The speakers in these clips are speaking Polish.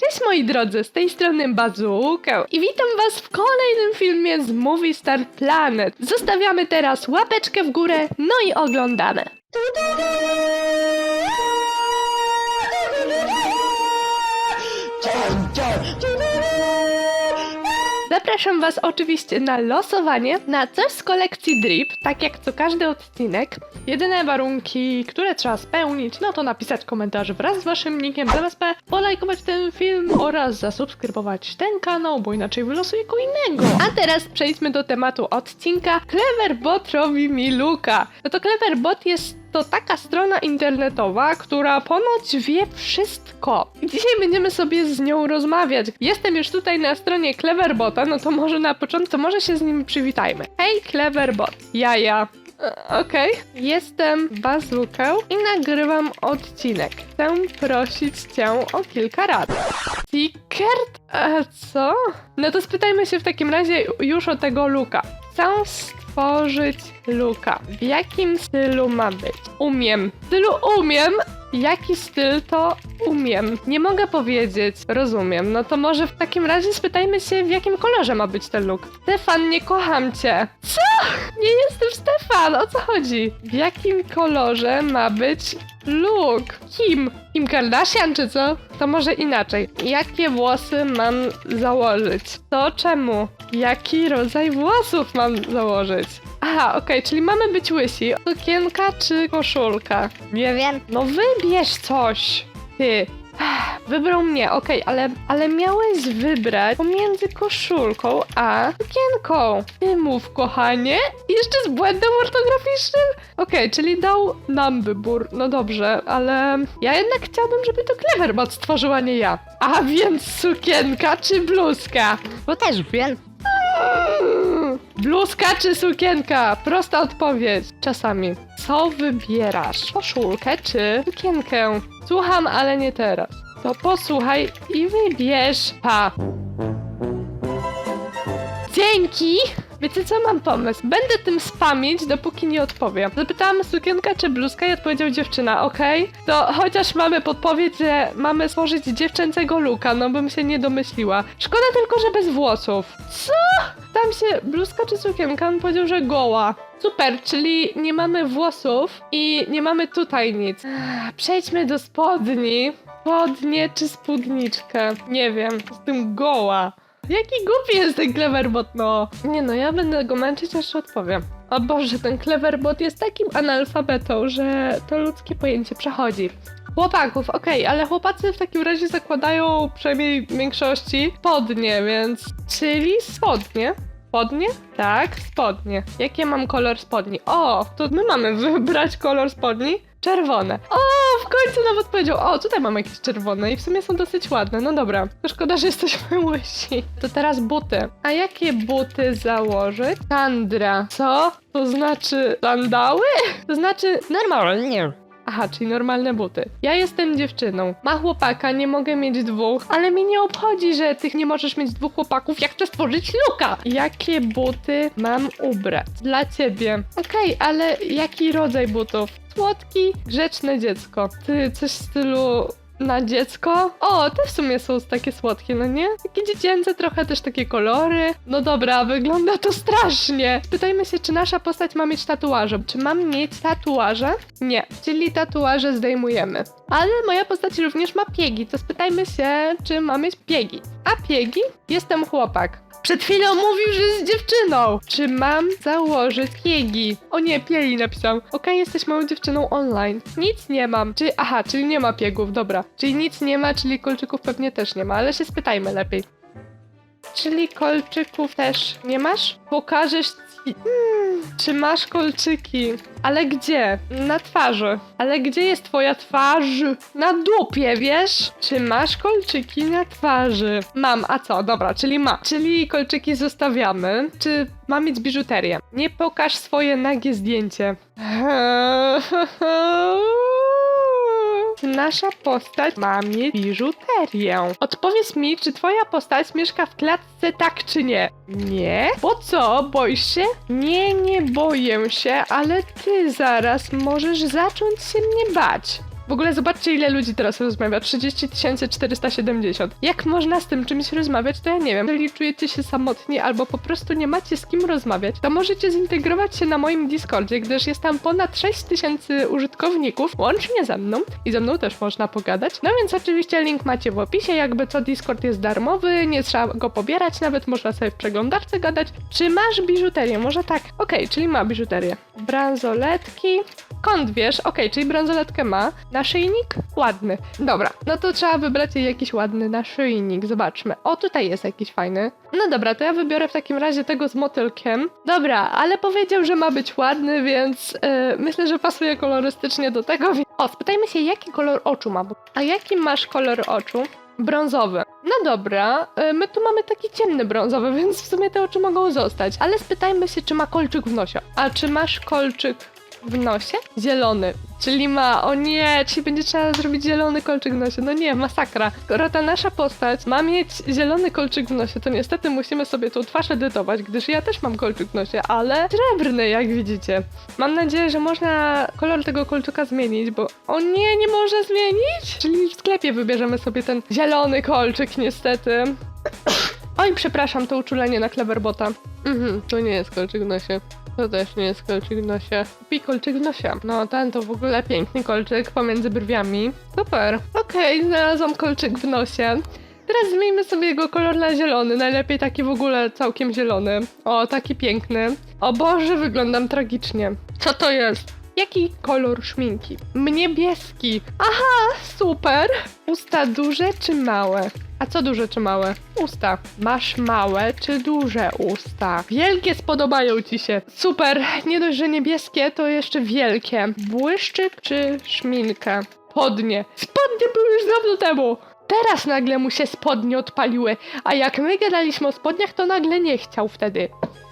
Cześć moi drodzy, z tej strony Bazułkę i witam was w kolejnym filmie z Movie Star Planet. Zostawiamy teraz łapeczkę w górę, no i oglądamy. Zapraszam Was oczywiście na losowanie na coś z kolekcji Drip, tak jak co każdy odcinek. Jedyne warunki, które trzeba spełnić, no to napisać komentarz wraz z Waszym nickiem ZMSP, polajkować ten film oraz zasubskrybować ten kanał, bo inaczej wylosuję go innego. A teraz przejdźmy do tematu odcinka. Cleverbot robi mi luka. No to Cleverbot jest to taka strona internetowa, która ponoć wie wszystko. Dzisiaj będziemy sobie z nią rozmawiać. Jestem już tutaj na stronie Cleverbota, no to może na początku, może się z nim przywitajmy. Hej Cleverbot, ja ja. E, Okej, jestem Bazukę i nagrywam odcinek. Chcę prosić cię o kilka rad. Secret? E, co? No to spytajmy się w takim razie już o tego Luka. Chcę stworzyć Luka. W jakim stylu ma być? Umiem. W stylu umiem. Jaki styl to umiem? Nie mogę powiedzieć. Rozumiem. No to może w takim razie spytajmy się, w jakim kolorze ma być ten look. Stefan, nie kocham cię. Co? Nie jestem Stefan. O co chodzi? W jakim kolorze ma być look? Kim? Kim Kardashian czy co? To może inaczej. Jakie włosy mam założyć? To czemu? Jaki rodzaj włosów mam założyć? Aha, okej, czyli mamy być łysi. Sukienka czy koszulka? Nie wiem. No wybierz coś. Ty. Wybrał mnie, okej, ale, ale miałeś wybrać pomiędzy koszulką a sukienką. Ty mów, kochanie. Jeszcze z błędem ortograficznym? Okej, czyli dał nam wybór. No dobrze, ale ja jednak chciałabym, żeby to Cleverbot stworzyła, nie ja. A więc sukienka czy bluzka? Bo też wiem. Bluzka czy sukienka? Prosta odpowiedź. Czasami. Co wybierasz? Koszulkę czy sukienkę? Słucham, ale nie teraz. To posłuchaj i wybierz. Pa. Dzięki! Wiecie co, mam pomysł. Będę tym spamić, dopóki nie odpowiem. Zapytałam sukienka czy bluzka i odpowiedział dziewczyna, okej? To chociaż mamy podpowiedź, że mamy stworzyć dziewczęcego luka, no bym się nie domyśliła. Szkoda tylko, że bez włosów. Co? Tam się bluzka czy sukienka, on powiedział, że goła. Super, czyli nie mamy włosów i nie mamy tutaj nic. Przejdźmy do spodni. Spodnie czy spódniczkę? Nie wiem, z tym goła. Jaki głupi jest ten Cleverbot, no. Nie no, ja będę go męczyć, aż odpowiem. O Boże, ten Cleverbot jest takim analfabetą, że to ludzkie pojęcie przechodzi. Chłopaków, okej, ale chłopacy w takim razie zakładają przynajmniej w większości spodnie, więc... Czyli spodnie. Spodnie? Tak, spodnie. Jaki ja mam kolor spodni? O, to my mamy wybrać kolor spodni? Czerwone. O, w końcu nawet powiedział. O, tutaj mam jakieś czerwone i w sumie są dosyć ładne. No dobra. To szkoda, że jesteśmy łysi. To teraz buty. A jakie buty założyć? Sandra. Co? To znaczy sandały? To znaczy Normalnie. Aha, czyli normalne buty. Ja jestem dziewczyną. Ma chłopaka, nie mogę mieć dwóch, ale mi nie obchodzi, że ty nie możesz mieć dwóch chłopaków, jak chcę stworzyć luka. Jakie buty mam ubrać? Dla ciebie. Okej, ale jaki rodzaj butów? Słodki, grzeczne dziecko. Ty coś w stylu na dziecko? O, te w sumie są takie słodkie, no nie? Takie dziecięce, trochę też takie kolory. No dobra, wygląda to strasznie. Pytajmy się, czy nasza postać ma mieć tatuaże. Czy mam mieć tatuaże? Nie, czyli tatuaże zdejmujemy. Ale moja postać również ma piegi, to spytajmy się, czy ma mieć piegi. A piegi? Jestem chłopak. Przed chwilą mówił, że jest dziewczyną. Czy mam założyć piegi? O nie, pieli napisałam. Okej, jesteś moją dziewczyną online. Nic nie mam. Czy, aha, czyli nie ma piegów, dobra. Czyli nic nie ma, czyli kolczyków pewnie też nie ma, ale się spytajmy lepiej. Czyli kolczyków też nie masz? Pokażesz czy masz kolczyki? Ale gdzie? Na twarzy. Ale gdzie jest twoja twarz? Na dupie, wiesz? Czy masz kolczyki na twarzy? Mam, a co? Dobra, czyli ma. Czyli kolczyki zostawiamy. Czy ma mieć biżuterię? Nie pokaż swoje nagie zdjęcie. Nasza postać ma mieć biżuterię? Odpowiedz mi, czy twoja postać mieszka w klatce, tak czy nie? Nie? Po co? Boisz się? Nie, nie boję się, ale ty zaraz możesz zacząć się mnie bać. W ogóle zobaczcie, ile ludzi teraz rozmawia. 30 470. Jak można z tym czymś rozmawiać, to ja nie wiem. Jeżeli czujecie się samotni albo po prostu nie macie z kim rozmawiać, to możecie zintegrować się na moim Discordzie, gdyż jest tam ponad 6000 użytkowników, łącznie ze mną. I ze mną też można pogadać. No więc oczywiście link macie w opisie. Jakby co, Discord jest darmowy, nie trzeba go pobierać, nawet można sobie w przeglądarce gadać. Czy masz biżuterię? Może tak. Okej, czyli ma biżuterię. Bransoletki. Kąt wiesz, okej, czyli bransoletkę ma. Naszyjnik? Ładny. Dobra, no to trzeba wybrać jej jakiś ładny naszyjnik. Zobaczmy. O, tutaj jest jakiś fajny. No dobra, to ja wybiorę w takim razie tego z motylkiem. Dobra, ale powiedział, że ma być ładny, więc yy, myślę, że pasuje kolorystycznie do tego. O, spytajmy się, jaki kolor oczu ma. A jaki masz kolor oczu? Brązowy. No dobra, y, my tu mamy taki ciemny brązowy, więc w sumie te oczy mogą zostać. Ale spytajmy się, czy ma kolczyk w nosie. A czy masz kolczyk w nosie? Zielony. Czyli ma, o nie, czyli będzie trzeba zrobić zielony kolczyk w nosie. No nie, masakra. Skoro ta nasza postać ma mieć zielony kolczyk w nosie, to niestety musimy sobie tą twarz edytować, gdyż ja też mam kolczyk w nosie, ale srebrny, jak widzicie. Mam nadzieję, że można kolor tego kolczyka zmienić, bo o nie, nie może zmienić? Czyli w sklepie wybierzemy sobie ten zielony kolczyk, niestety. Oj, przepraszam, to uczulenie na Cleverbota. Mhm, to nie jest kolczyk w nosie. To też nie jest kolczyk w nosie. Kupi kolczyk w nosie. No, ten to w ogóle piękny kolczyk pomiędzy brwiami. Super. Okej, znalazłam kolczyk w nosie. Teraz zmieńmy sobie jego kolor na zielony. Najlepiej taki w ogóle całkiem zielony. O, taki piękny. O Boże, wyglądam tragicznie. Co to jest? Jaki kolor szminki? Niebieski. Aha, super. Usta duże czy małe? A co duże czy małe? Usta. Masz małe czy duże usta? Wielkie spodobają ci się. Super. Nie dość, że niebieskie, to jeszcze wielkie. Błyszczyk czy szminkę? Spodnie. Spodnie były już dawno temu. Teraz nagle mu się spodnie odpaliły, a jak my gadaliśmy o spodniach, to nagle nie chciał wtedy.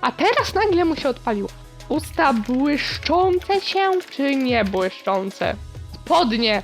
A teraz nagle mu się odpaliło. Usta błyszczące się, czy nie błyszczące? Spodnie.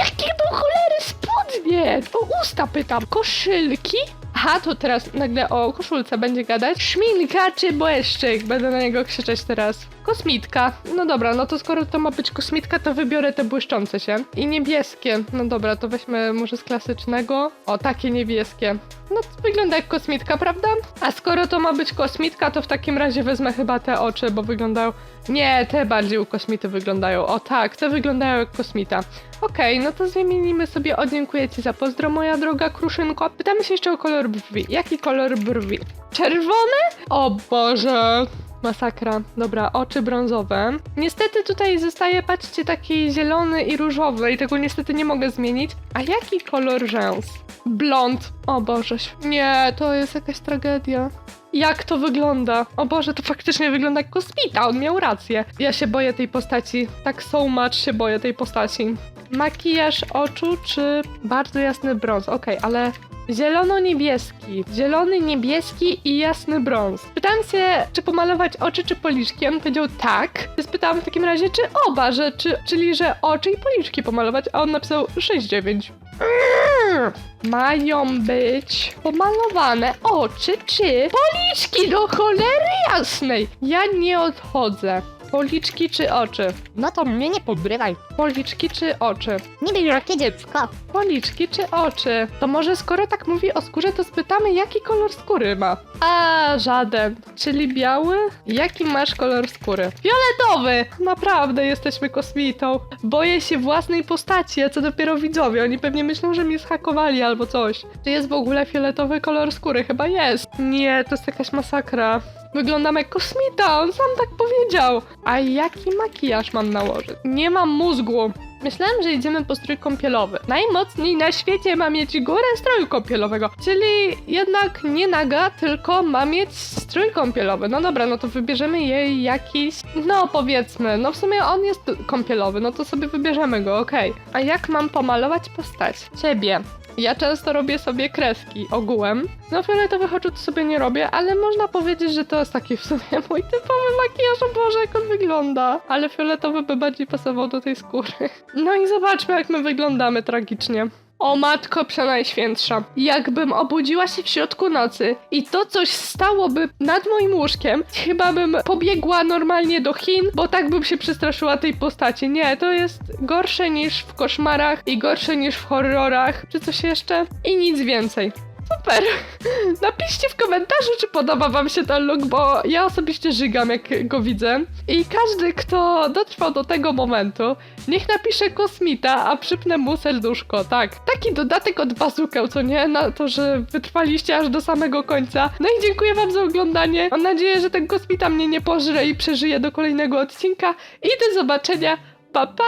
Jakie do cholery spodnie? O usta pytam. Koszylki? Aha, to teraz nagle o koszulce będzie gadać. Szminka czy błyszczyk? Będę na niego krzyczeć teraz. Kosmitka. No dobra, no to skoro to ma być kosmitka, to wybiorę te błyszczące się. I niebieskie. No dobra, to weźmy może z klasycznego. O, takie niebieskie. No to wygląda jak kosmitka, prawda? A skoro to ma być kosmitka, to w takim razie wezmę chyba te oczy, bo wyglądają... Nie, te bardziej u kosmity wyglądają. O tak, te wyglądają jak kosmita. Okej, no to zmienimy sobie o dziękuję ci za pozdro, moja droga kruszynko. Pytamy się jeszcze o kolor brwi. Jaki kolor brwi? Czerwone? O Boże. Masakra. Dobra, oczy brązowe. Niestety tutaj zostaje, patrzcie, taki zielony i różowy i tego niestety nie mogę zmienić. A jaki kolor rzęs? Blond. O Boże, nie, to jest jakaś tragedia. Jak to wygląda? O Boże, to faktycznie wygląda jak kosmita, on miał rację. Ja się boję tej postaci. Tak so much się boję tej postaci. Makijaż oczu czy bardzo jasny brąz? Okej, ale Zielono-niebieski. Zielony, niebieski i jasny brąz. Pytałam się, czy pomalować oczy, czy policzki. On powiedział tak. Spytałam w takim razie, czy oba, że, czy, czyli że oczy i policzki pomalować, a on napisał 6-9. Mm. Mają być pomalowane oczy czy policzki do cholery jasnej. Ja nie odchodzę. Policzki czy oczy? No to mnie nie podrywaj. Policzki czy oczy? Niby jakie dziecko. Policzki czy oczy? To może skoro tak mówi o skórze, to spytamy, jaki kolor skóry ma. A, żaden. Czyli biały? Jaki masz kolor skóry? Fioletowy! Naprawdę jesteśmy kosmitą. Boję się własnej postaci, a co dopiero widzowie. Oni pewnie myślą, że mnie zhakowali albo coś. Czy jest w ogóle fioletowy kolor skóry? Chyba jest. Nie, to jest jakaś masakra. Wyglądam jak kosmita, on sam tak powiedział. A jaki makijaż mam nałożyć? Nie mam mózgu. Myślałem, że idziemy po strój kąpielowy. Najmocniej na świecie ma mieć górę stroju kąpielowego. Czyli jednak nie naga, tylko ma mieć strój kąpielowy. No dobra, no to wybierzemy jej jakiś... No powiedzmy, no w sumie on jest kąpielowy, no to sobie wybierzemy go, okej. A jak mam pomalować postać? Ciebie. Ja często robię sobie kreski ogółem. No fioletowych oczu to sobie nie robię, ale można powiedzieć, że to jest taki w sumie mój typowy makijaż. O Boże, jak on wygląda. Ale fioletowy by bardziej pasował do tej skóry. No i zobaczmy, jak my wyglądamy tragicznie. O matko przenajświętsza, jakbym obudziła się w środku nocy i to coś stałoby nad moim łóżkiem, chyba bym pobiegła normalnie do Chin, bo tak bym się przestraszyła tej postaci. Nie, to jest gorsze niż w koszmarach i gorsze niż w horrorach, czy coś jeszcze i nic więcej. Super! Napiszcie w komentarzu, czy podoba wam się ten look, bo ja osobiście żygam, jak go widzę. I każdy, kto dotrwał do tego momentu, niech napisze kosmita, a przypnę mu serduszko, tak. Taki dodatek od bazukę, co nie? Na to, że wytrwaliście aż do samego końca. No i dziękuję wam za oglądanie. Mam nadzieję, że ten kosmita mnie nie pożre i przeżyje do kolejnego odcinka. I do zobaczenia. Pa, pa!